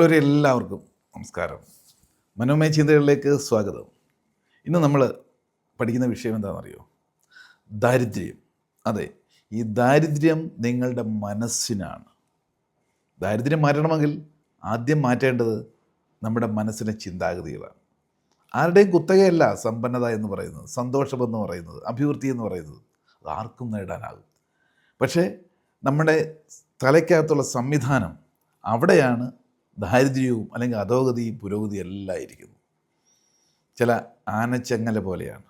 പ്രിയമുള്ളവരെ എല്ലാവർക്കും നമസ്കാരം. മനോമയ ചിന്തകളിലേക്ക് സ്വാഗതം. ഇന്ന് നമ്മൾ പഠിക്കുന്ന വിഷയം എന്താണെന്നറിയോ? ദാരിദ്ര്യം. അതെ ഈ ദാരിദ്ര്യം നിങ്ങളുടെ മനസ്സിനാണ്. ദാരിദ്ര്യം മാറ്റണമെങ്കിൽ ആദ്യം മാറ്റേണ്ടത് നമ്മുടെ മനസ്സിലെ ചിന്താഗതികളാണ്. ആരുടെയും കുത്തകയല്ല സമ്പന്നത എന്ന് പറയുന്നത് സന്തോഷമെന്ന് പറയുന്നത് അഭിവൃദ്ധി എന്ന് പറയുന്നത്. അത് ആർക്കും നേടാനാകും. പക്ഷേ നമ്മുടെ തലയ്ക്കകത്തുള്ള സംവിധാനം അവിടെയാണ് ദാരിദ്ര്യവും അല്ലെങ്കിൽ അധോഗതിയും പുരോഗതിയും എല്ലാം ഇരിക്കുന്നു ചില ആനച്ചങ്ങല പോലെയാണ്.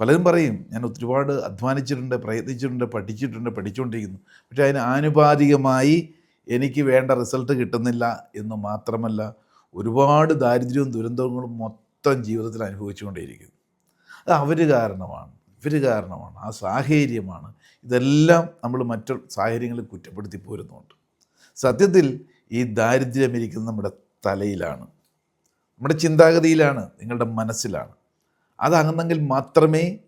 പലരും പറയും ഞാൻ ഒരുപാട് അധ്വാനിച്ചിട്ടുണ്ട് പ്രയത്നിച്ചിട്ടുണ്ട് പഠിച്ചിട്ടുണ്ട് പഠിച്ചുകൊണ്ടിരിക്കുന്നു പക്ഷേ അതിന് ആനുപാതികമായി എനിക്ക് വേണ്ട റിസൾട്ട് കിട്ടുന്നില്ല എന്ന് മാത്രമല്ല ഒരുപാട് ദാരിദ്ര്യവും ദുരന്തങ്ങളും മൊത്തം ജീവിതത്തിൽ അനുഭവിച്ചുകൊണ്ടേയിരിക്കുന്നു. അത് അവർ കാരണമാണ്. ഇവർ കാരണമാണ്. ആ സാഹചര്യമാണ്. ഇതെല്ലാം നമ്മൾ മറ്റു സാഹചര്യങ്ങളിൽ കുറ്റപ്പെടുത്തി പോരുന്നുണ്ട്. സത്യത്തിൽ ഈ ദാരിദ്ര്യം ഇരിക്കുന്നത് നമ്മുടെ തലയിലാണ്. നമ്മുടെ ചിന്താഗതിയിലാണ് നിങ്ങളുടെ മനസ്സിലാണ്. അതാകുന്നെങ്കിൽ മാത്രമേ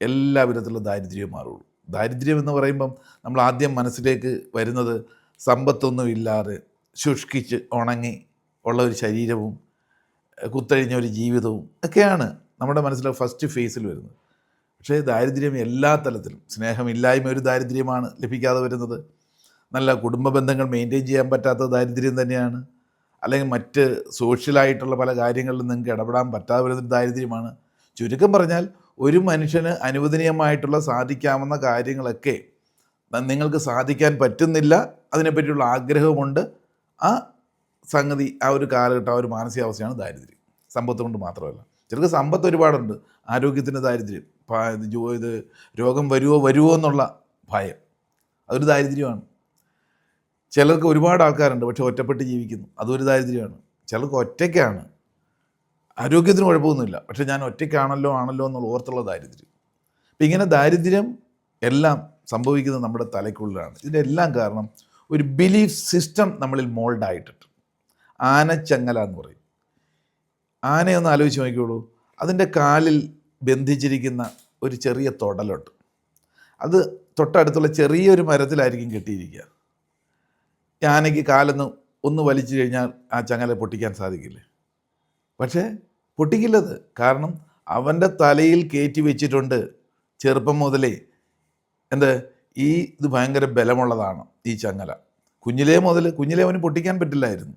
എല്ലാ വിധത്തിലുള്ള ദാരിദ്ര്യവും മാറുള്ളൂ ദാരിദ്ര്യം എന്ന് പറയുമ്പം നമ്മൾ ആദ്യം മനസ്സിലേക്ക് വരുന്നത് സമ്പത്തൊന്നും ഇല്ലാതെ ശുഷ്കിച്ച് ഉണങ്ങി ഉള്ള ഒരു ശരീരവും കുത്തഴിഞ്ഞ ഒരു ജീവിതവും ഒക്കെയാണ് നമ്മുടെ മനസ്സിലെ ഫസ്റ്റ് ഫേസിൽ വരുന്നത്. പക്ഷേ ദാരിദ്ര്യം എല്ലാ തലത്തിലും സ്നേഹമില്ലായ്മ ഒരു ദാരിദ്ര്യമാണ് ലഭിക്കാതെ വരുന്നത്. നല്ല കുടുംബ ബന്ധങ്ങൾ മെയിന്റെയിൻ ചെയ്യാൻ പറ്റാത്ത ദാരിദ്ര്യം തന്നെയാണ്. അല്ലെങ്കിൽ മറ്റ് സോഷ്യലായിട്ടുള്ള പല കാര്യങ്ങളിലും നിങ്ങൾക്ക് ഇടപെടാൻ പറ്റാതെ വരുന്ന ദാരിദ്ര്യമാണ്. ചുരുക്കം പറഞ്ഞാൽ ഒരു മനുഷ്യന് അനുവദനീയമായിട്ടുള്ള സാധിക്കാവുന്ന കാര്യങ്ങളൊക്കെ നിങ്ങൾക്ക് സാധിക്കാൻ പറ്റുന്നില്ല. അതിനെപ്പറ്റിയുള്ള ആഗ്രഹമുണ്ട് ആ സംഗതി ആ ഒരു കാലഘട്ടം ആ ഒരു മാനസികാവസ്ഥയാണ് ദാരിദ്ര്യം. സമ്പത്ത് കൊണ്ട് മാത്രമല്ല. ചിലർക്ക് സമ്പത്ത് ഒരുപാടുണ്ട്. ആരോഗ്യത്തിന്റെ ദാരിദ്ര്യം. ഇത് രോഗം വരുമോ വരുമോ എന്നുള്ള ഭയം. അതൊരു ദാരിദ്ര്യമാണ്. ചിലർക്ക് ഒരുപാട് ആൾക്കാരുണ്ട് പക്ഷെ ഒറ്റപ്പെട്ട് ജീവിക്കുന്നു. അതൊരു ദാരിദ്ര്യമാണ്. ചിലർക്ക് ഒറ്റയ്ക്കാണ്. ആരോഗ്യത്തിന് കുഴപ്പമൊന്നുമില്ല. പക്ഷെ ഞാൻ ഒറ്റയ്ക്കാണല്ലോ ആണല്ലോ എന്നുള്ള ഓർത്തുള്ള ദാരിദ്ര്യം. അപ്പം ഇങ്ങനെ ദാരിദ്ര്യം എല്ലാം സംഭവിക്കുന്നത് നമ്മുടെ തലയ്ക്കുള്ളിലാണ്. ഇതിനെല്ലാം കാരണം ഒരു ബിലീഫ് സിസ്റ്റം നമ്മളിൽ മോൾഡ് ആയിട്ടുണ്ട്. ആനച്ചങ്ങല എന്ന് പറയും. ആനയൊന്ന് ആലോചിച്ച് നോക്കിക്കോളൂ. അതിന്റെ കാലിൽ ബന്ധിച്ചിരിക്കുന്ന ഒരു ചെറിയ തൊടലുണ്ട്. അത് തൊട്ടടുത്തുള്ള ചെറിയൊരു മരത്തിലായിരിക്കും കെട്ടിയിരിക്കുക. ആനയ്ക്ക് കാലൊന്ന് ഒന്ന് വലിച്ചു കഴിഞ്ഞാൽ ആ ചങ്ങല പൊട്ടിക്കാൻ സാധിക്കില്ലേ? പക്ഷേ പൊട്ടിക്കില്ലത്. കാരണം അവന്റെ തലയിൽ കയറ്റി വെച്ചിട്ടുണ്ട് ചെറുപ്പം മുതലേ. എന്ത്? ഈ ഇത് ഭയങ്കര ബലമുള്ളതാണ് ഈ ചങ്ങല. കുഞ്ഞിലേ മുതൽ കുഞ്ഞിലേ അവന് പൊട്ടിക്കാൻ പറ്റില്ലായിരുന്നു.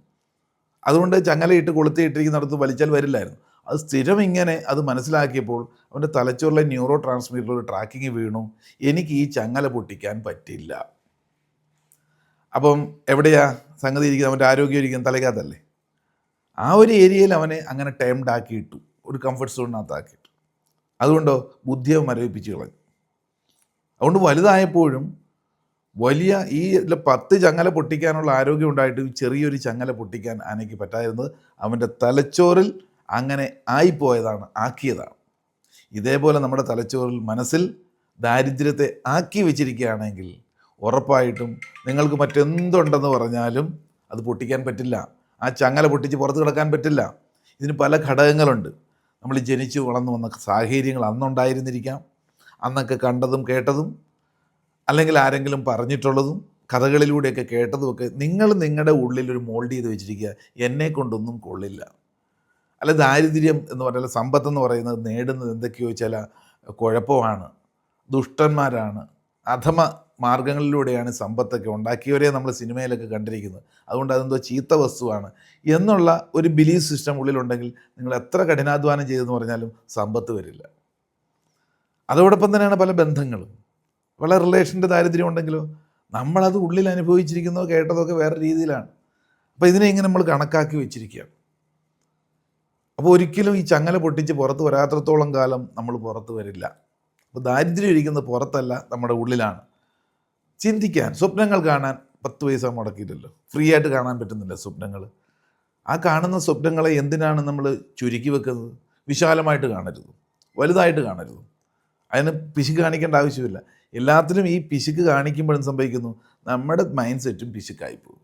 അതുകൊണ്ട് ചങ്ങലയിട്ട് കൊളുത്തിയിട്ടിരിക്കുന്നിടത്ത് വലിച്ചാൽ വരില്ലായിരുന്നു. അത് സ്ഥിരം ഇങ്ങനെ അത് മനസ്സിലാക്കിയപ്പോൾ അവന്റെ തലച്ചോറിലെ ന്യൂറോ ട്രാൻസ്മിറ്ററിൽ ട്രാക്കിങ് വീണു. എനിക്ക് ഈ ചങ്ങല പൊട്ടിക്കാൻ പറ്റില്ല. അപ്പം എവിടെയാ? സംഗതി ഇരിക്കുന്നത് അവന്റെ ആരോഗ്യം ഇരിക്കുന്നത് തലയ്ക്കകത്തല്ലേ? ആ ഒരു ഏരിയയിൽ അവനെ അങ്ങനെ ടൈംഡ് ആക്കിയിട്ടു. ഒരു കംഫർട്ട് സോണിനകത്താക്കിയിട്ടു അതുകൊണ്ടോ ബുദ്ധിയെ മരവിപ്പിച്ച് കളഞ്ഞു. അതുകൊണ്ട് വലുതായപ്പോഴും വലിയ ഈ പത്ത് ചങ്ങല പൊട്ടിക്കാനുള്ള ആരോഗ്യം ഉണ്ടായിട്ട് ചെറിയൊരു ചങ്ങല പൊട്ടിക്കാൻ ആനയ്ക്ക് പറ്റാതിരുന്നത് അവന്റെ തലച്ചോറിൽ അങ്ങനെ ആയിപ്പോയതാണ് ആക്കിയതാണ്. ഇതേപോലെ നമ്മുടെ തലച്ചോറിൽ മനസ്സിൽ ദാരിദ്ര്യത്തെ ആക്കി വെച്ചിരിക്കുകയാണെങ്കിൽ ഉറപ്പായിട്ടും നിങ്ങൾക്ക് മറ്റെന്തുണ്ടെന്ന് പറഞ്ഞാലും അത് പൊട്ടിക്കാൻ പറ്റില്ല. ആ ചങ്ങല പൊട്ടിച്ച് പുറത്ത് കിടക്കാൻ പറ്റില്ല. ഇതിന് പല ഘടകങ്ങളുണ്ട്. നമ്മൾ ജനിച്ചു വളർന്നു വന്ന സാഹചര്യങ്ങൾ അന്നുണ്ടായിരുന്നിരിക്കാം. അന്നൊക്കെ കണ്ടതും കേട്ടതും അല്ലെങ്കിൽ ആരെങ്കിലും പറഞ്ഞിട്ടുള്ളതും കഥകളിലൂടെയൊക്കെ കേട്ടതുമൊക്കെ നിങ്ങൾ നിങ്ങളുടെ ഉള്ളിൽ ഒരു മോൾഡ് ചെയ്ത് വെച്ചിരിക്കുക എന്നെ കൊണ്ടൊന്നും കൊള്ളില്ല. അല്ല ദാരിദ്ര്യം എന്ന് പറഞ്ഞാൽ സമ്പത്ത് എന്ന് പറയുന്നത് നേടുന്നത് എന്തൊക്കെയോ ചില കുഴപ്പമാണ്. ദുഷ്ടന്മാരാണ്. അധമ മാർഗങ്ങളിലൂടെയാണ് സമ്പത്തൊക്കെ ഉണ്ടാക്കിയവരെ നമ്മൾ സിനിമയിലൊക്കെ കണ്ടിരിക്കുന്നത്. അതുകൊണ്ട് അതെന്തോ ചീത്ത വസ്തുവാണ്. എന്നുള്ള ഒരു ബിലീഫ് സിസ്റ്റം ഉള്ളിലുണ്ടെങ്കിൽ നിങ്ങൾ എത്ര കഠിനാധ്വാനം ചെയ്തെന്ന് പറഞ്ഞാലും സമ്പത്ത് വരില്ല. അതോടൊപ്പം തന്നെയാണ് പല ബന്ധങ്ങളും. പല റിലേഷന്റെ ദാരിദ്ര്യം ഉണ്ടെങ്കിലോ നമ്മളത് ഉള്ളിൽ അനുഭവിച്ചിരിക്കുന്നതോ കേട്ടതോ ഒക്കെ വേറെ രീതിയിലാണ്. അപ്പോൾ ഇതിനെ ഇങ്ങനെ നമ്മൾ കണക്കാക്കി വെച്ചിരിക്കുകയാണ്. അപ്പോൾ ഒരിക്കലും ഈ ചങ്ങല പൊട്ടിച്ച് പുറത്ത് വരാത്രത്തോളം കാലം നമ്മൾ പുറത്ത് വരില്ല. അപ്പോൾ ദാരിദ്ര്യം ഇരിക്കുന്നത് പുറത്തല്ല നമ്മുടെ ഉള്ളിലാണ്. ചിന്തിക്കാൻ സ്വപ്നങ്ങൾ കാണാൻ പത്ത് പൈസ മുടക്കിയിട്ടല്ലോ ഫ്രീ ആയിട്ട് കാണാൻ പറ്റുന്നില്ല സ്വപ്നങ്ങൾ. ആ കാണുന്ന സ്വപ്നങ്ങളെ എന്തിനാണ് നമ്മൾ ചുരുക്കി വെക്കുന്നത്? വിശാലമായിട്ട് കാണരുത്. വലുതായിട്ട് കാണരുത്. അതിന് പിശുക്ക് കാണിക്കേണ്ട ആവശ്യമില്ല. എല്ലാത്തിനും ഈ പിശുക്ക് കാണിക്കുമ്പോഴും സംഭവിക്കുന്നു. നമ്മുടെ മൈൻഡ് സെറ്റും പിശുക്കായി പോകും.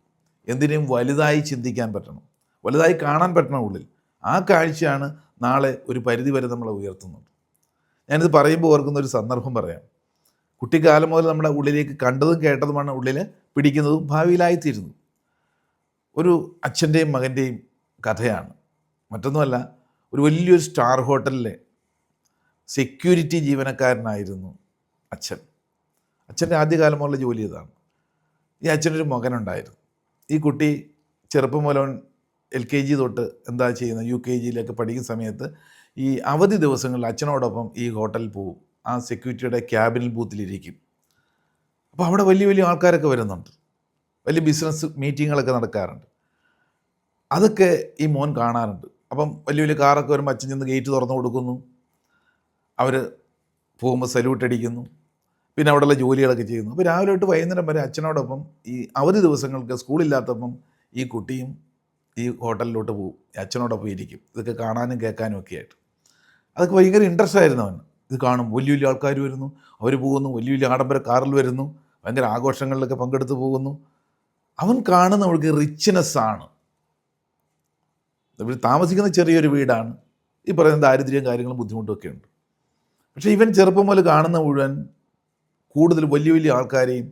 എന്തിനേയും വലുതായി ചിന്തിക്കാൻ പറ്റണം. വലുതായി കാണാൻ പറ്റണം ഉള്ളിൽ. ആ കാഴ്ചയാണ് നാളെ ഒരു പരിധി വരെ നമ്മളെ ഉയർത്തുന്നത്. ഞാനിത് പറയുമ്പോൾ ഓർക്കുന്ന ഒരു സന്ദർഭം പറയാം. കുട്ടിക്കാലം മുതൽ നമ്മുടെ ഉള്ളിലേക്ക് കണ്ടതും കേട്ടതുമാണ് ഉള്ളിൽ പിടിക്കുന്നതും ഭാവിയിലായിത്തീരുന്നു ഒരു അച്ഛന്റെയും മകന്റെയും കഥയാണ്. മറ്റൊന്നുമല്ല ഒരു വലിയൊരു സ്റ്റാർ ഹോട്ടലിലെ സെക്യൂരിറ്റി ജീവനക്കാരനായിരുന്നു അച്ഛൻ. അച്ഛന്റെ ആദ്യകാലം മുതൽ ജോലി ഇതാണ്. ഈ അച്ഛനൊരു മകനുണ്ടായിരുന്നു. ഈ കുട്ടി ചെറുപ്പം മുതൽ എൽ കെ ജി തൊട്ട് എന്താ ചെയ്യുന്നത് യു കെ ജിയിലൊക്കെ പഠിക്കുന്ന സമയത്ത് ഈ അവധി ദിവസങ്ങളിൽ അച്ഛനോടൊപ്പം ഈ ഹോട്ടലിൽ പോവും. ആ സെക്യൂരിറ്റിയുടെ ക്യാബിനിൽ ബൂത്തിലിരിക്കും. അപ്പോൾ അവിടെ വലിയ വലിയ ആൾക്കാരൊക്കെ വരുന്നുണ്ട്. വലിയ ബിസിനസ് മീറ്റിങ്ങുകളൊക്കെ നടക്കാറുണ്ട്. അതൊക്കെ ഈ മോൻ കാണാറുണ്ട്. അപ്പം വലിയ വലിയ കാറൊക്കെ വരുമ്പോൾ അച്ഛൻ ചെന്ന് ഗേറ്റ് തുറന്നു കൊടുക്കുന്നു. അവർ പോകുമ്പോൾ സല്യൂട്ട് അടിക്കുന്നു. പിന്നെ അവിടെയുള്ള ജോലികളൊക്കെ ചെയ്യുന്നു. അപ്പോൾ രാവിലെ തൊട്ട് വൈകുന്നേരം വരെ അച്ഛനോടൊപ്പം ഈ അവധി ദിവസങ്ങൾക്ക് സ്കൂളില്ലാത്തപ്പം ഈ കുട്ടിയും ഈ ഹോട്ടലിലോട്ട് പോകും അച്ഛനോടൊപ്പം ഇരിക്കും. ഇതൊക്കെ കാണാനും കേൾക്കാനും ഒക്കെ ആയിട്ട്. അതൊക്കെ ഭയങ്കര ഇൻട്രസ്റ്റ് ആയിരുന്നു അവന്. ഇത് കാണും. വലിയ വലിയ ആൾക്കാർ വരുന്നു. അവർ പോകുന്നു. വലിയ വലിയ ആഡംബര കാറിൽ വരുന്നു. ഭയങ്കര ആഘോഷങ്ങളിലൊക്കെ പങ്കെടുത്ത് പോകുന്നു. അവൻ കാണുന്ന അവൾക്ക് റിച്ച്നെസ് ആണ് താമസിക്കുന്ന ചെറിയൊരു വീടാണ്. ഈ പറയുന്ന ദാരിദ്ര്യം കാര്യങ്ങളും ബുദ്ധിമുട്ടൊക്കെ ഉണ്ട്. പക്ഷേ ഇവൻ ചെറുപ്പം മുതൽ കാണുന്ന മുഴുവൻ കൂടുതൽ വലിയ വലിയ ആൾക്കാരെയും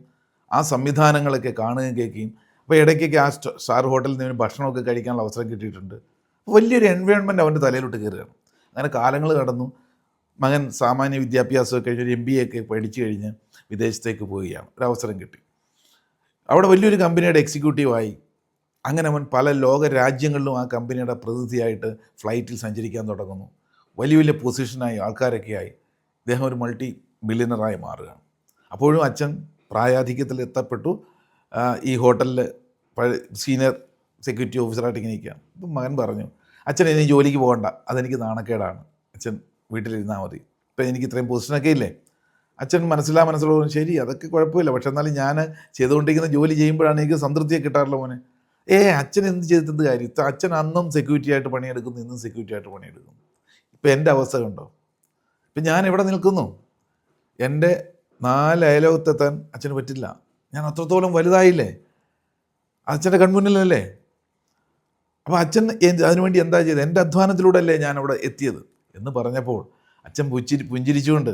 ആ സംവിധാനങ്ങളൊക്കെ കാണുകയും കേൾക്കുകയും അപ്പോൾ ഇടയ്ക്കൊക്കെ ആ സ്റ്റ- സ്റ്റാർ ഹോട്ടലിൽ നിന്ന് ഭക്ഷണമൊക്കെ കഴിക്കാനുള്ള അവസരം കിട്ടിയിട്ടുണ്ട്. വലിയൊരു എൻവയോൺമെന്റ് അവന്റെ തലയിലോട്ട് കയറുകയാണ്. അങ്ങനെ കാലങ്ങൾ കടന്നു. മകൻ സാമാന്യ വിദ്യാഭ്യാസമൊക്കെ കഴിഞ്ഞ് ഒരു എം ബി എ ഒക്കെ പഠിച്ചു കഴിഞ്ഞ് വിദേശത്തേക്ക് പോവുകയാണ്. ഒരു അവസരം കിട്ടി. അവിടെ വലിയൊരു കമ്പനിയുടെ എക്സിക്യൂട്ടീവായി അങ്ങനെ അവൻ പല ലോക രാജ്യങ്ങളിലും ആ കമ്പനിയുടെ പ്രതിനിധിയായിട്ട് ഫ്ലൈറ്റിൽ സഞ്ചരിക്കാൻ തുടങ്ങുന്നു. വലിയ വലിയ പൊസിഷനായി ആൾക്കാരൊക്കെ ആയി. ഇദ്ദേഹം ഒരു മൾട്ടി ബില്യണറായി മാറുകയാണ്. അപ്പോഴും അച്ഛൻ പ്രായാധിക്യത്തിൽ എത്തപ്പെട്ടു. ഈ ഹോട്ടലിൽ സീനിയർ സെക്യൂരിറ്റി ഓഫീസറായിട്ട് ഇങ്ങനെ ഇരിക്കുകയാണ്. അപ്പം മകൻ പറഞ്ഞു അച്ഛൻ ഇനി ജോലിക്ക് പോകണ്ട. അതെനിക്ക് നാണക്കേടാണ്. അച്ഛൻ വീട്ടിലിരുന്നാൽ മതി. ഇപ്പം എനിക്ക് ഇത്രയും പൊസിഷനൊക്കെ ഇല്ലേ? അച്ഛൻ മനസ്സിലാ മനസ്സിലുള്ള ശരി അതൊക്കെ കുഴപ്പമില്ല. പക്ഷെ എന്നാലും ഞാൻ ചെയ്തുകൊണ്ടിരിക്കുന്ന ജോലി ചെയ്യുമ്പോഴാണ് എനിക്ക് സംതൃപ്തിയൊക്കെ കിട്ടാറുള്ള മോനെ. ഏ അച്ഛൻ എന്ത് ചെയ്തിട്ട് കാര്യം? ഇത്ര അച്ഛൻ അന്നും സെക്യൂരിറ്റി ആയിട്ട് പണിയെടുക്കുന്നു ഇന്നും സെക്യൂരിറ്റി ആയിട്ട് പണിയെടുക്കുന്നു. ഇപ്പം എന്റെ അവസ്ഥ കണ്ടോ? ഇപ്പം ഞാൻ ഇവിടെ നിൽക്കുന്നു? എന്റെ നാല് അയലോകത്തെത്താൻ അച്ഛന് പറ്റില്ല. ഞാൻ അത്രത്തോളം വലുതായില്ലേ? അച്ഛന്റെ കൺമുന്നിലല്ലേ? അപ്പോൾ അച്ഛൻ അതിനുവേണ്ടി എന്താ ചെയ്തത്? എന്റെ അധ്വാനത്തിലൂടെ അല്ലേ ഞാൻ അവിടെ എത്തിയത്? എന്ന് പറഞ്ഞപ്പോൾ അച്ഛൻ പുച്ചിരി പുഞ്ചിരിച്ചുകൊണ്ട്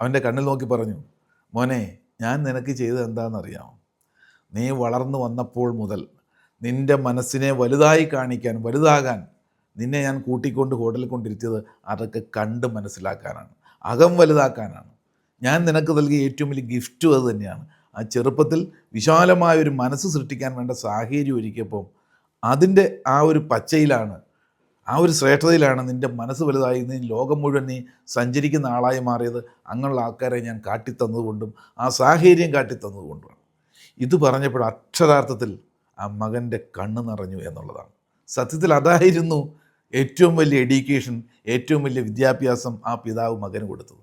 അവന്റെ കണ്ണിൽ നോക്കി പറഞ്ഞു മോനെ ഞാൻ നിനക്ക് ചെയ്തത് എന്താണെന്നറിയാമോ? നീ വളർന്നു വന്നപ്പോൾ മുതൽ നിന്റെ മനസ്സിനെ വലുതായി കാണിക്കാൻ വലുതാകാൻ നിന്നെ ഞാൻ കൂട്ടിക്കൊണ്ട് ഹോട്ടലിൽ കൊണ്ടിരുത്തിയത് അതൊക്കെ കണ്ട് മനസ്സിലാക്കാനാണ്. അകം വലുതാക്കാനാണ്. ഞാൻ നിനക്ക് നൽകിയ ഏറ്റവും വലിയ ഗിഫ്റ്റും അത് തന്നെയാണ്. ആ ചെറുപ്പത്തിൽ വിശാലമായ ഒരു മനസ്സ് സൃഷ്ടിക്കാൻ വേണ്ട സാഹചര്യം ഒരുക്കിയപ്പോൾ അതിന്റെ ആ ഒരു പച്ചയിലാണ് ആ ഒരു ശ്രേഷ്ഠതയിലാണ് നിന്റെ മനസ്സ് വലുതായി നീ ലോകം മുഴുവൻ നീ സഞ്ചരിക്കുന്ന ആളായി മാറിയത്. അങ്ങനെയുള്ള ആൾക്കാരെ ഞാൻ കാട്ടിത്തന്നതുകൊണ്ടും ആ സാഹചര്യം കാട്ടിത്തന്നതുകൊണ്ടുമാണ്. ഇത് പറഞ്ഞപ്പോൾ അക്ഷരാർത്ഥത്തിൽ ആ മകന്റെ കണ്ണ് നിറഞ്ഞു എന്നുള്ളതാണ്. സത്യത്തിൽ അതായിരുന്നു ഏറ്റവും വലിയ എഡ്യൂക്കേഷൻ ഏറ്റവും വലിയ വിദ്യാഭ്യാസം ആ പിതാവ് മകന് കൊടുത്തത്.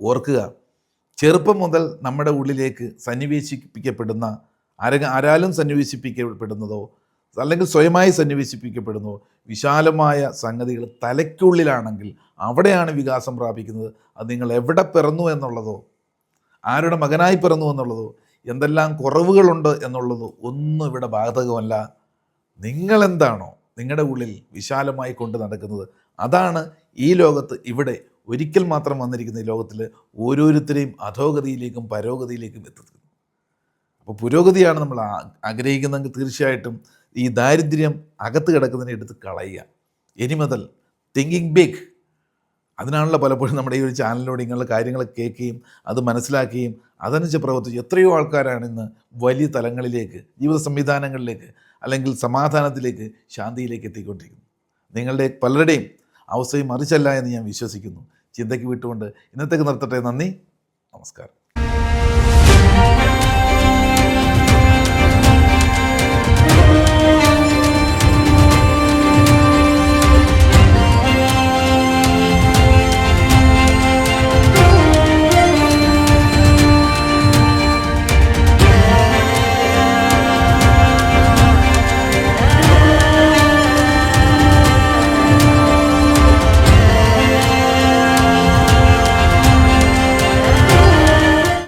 ഓർക്കുക ചെറുപ്പം മുതൽ നമ്മുടെ ഉള്ളിലേക്ക് സന്നിവേശിപ്പിക്കപ്പെടുന്ന ആര ആരാലും സന്നിവേശിപ്പിക്കപ്പെടുന്നതോ അല്ലെങ്കിൽ സ്വയമായി സന്നിവേശിപ്പിക്കപ്പെടുന്നു. വിശാലമായ സംഗതികൾ തലയ്ക്കുള്ളിലാണെങ്കിൽ അവിടെയാണ് വികാസം പ്രാപിക്കുന്നത്. അത് നിങ്ങൾ എവിടെ പിറന്നു എന്നുള്ളതോ ആരുടെ മകനായി പിറന്നു എന്നുള്ളതോ എന്തെല്ലാം കുറവുകളുണ്ട് എന്നുള്ളതോ ഒന്നും ഇവിടെ ബാധകമല്ല. നിങ്ങളെന്താണോ നിങ്ങളുടെ ഉള്ളിൽ വിശാലമായി കൊണ്ട് നടക്കുന്നത്. അതാണ് ഈ ലോകത്ത് ഇവിടെ ഒരിക്കൽ മാത്രം വന്നിരിക്കുന്ന ഈ ലോകത്തിൽ ഓരോരുത്തരെയും അധോഗതിയിലേക്കും പരോഗതിയിലേക്കും എത്തുന്നത്. അപ്പോൾ പുരോഗതിയാണ് നമ്മൾ ആഗ്രഹിക്കുന്നതെങ്കിൽ തീർച്ചയായിട്ടും ഈ ദാരിദ്ര്യം അകത്ത് കിടക്കുന്നതിനെ എടുത്ത് കളയുക. ഇനി മുതൽ തിങ്കിങ് ബിഗ് അതിനാണല്ലോ പലപ്പോഴും നമ്മുടെ ഈ ഒരു ചാനലിലൂടെ ഇങ്ങനെയുള്ള കാര്യങ്ങൾ കേൾക്കുകയും അത് മനസ്സിലാക്കുകയും അതനുസരിച്ച് പ്രവർത്തിച്ച് എത്രയോ ആൾക്കാരാണ് ഇന്ന് വലിയ തലങ്ങളിലേക്ക് ജീവിത സംവിധാനങ്ങളിലേക്ക് അല്ലെങ്കിൽ സമാധാനത്തിലേക്ക് ശാന്തിയിലേക്ക് എത്തിക്കൊണ്ടിരിക്കുന്നത്. നിങ്ങളുടെ പലരുടെയും അവസ്ഥയും മറിച്ചല്ല എന്ന് ഞാൻ വിശ്വസിക്കുന്നു. ചിന്തയ്ക്ക് വിട്ടുകൊണ്ട് ഇന്നത്തേക്ക് നിർത്തട്ടെ. നന്ദി. നമസ്കാരം.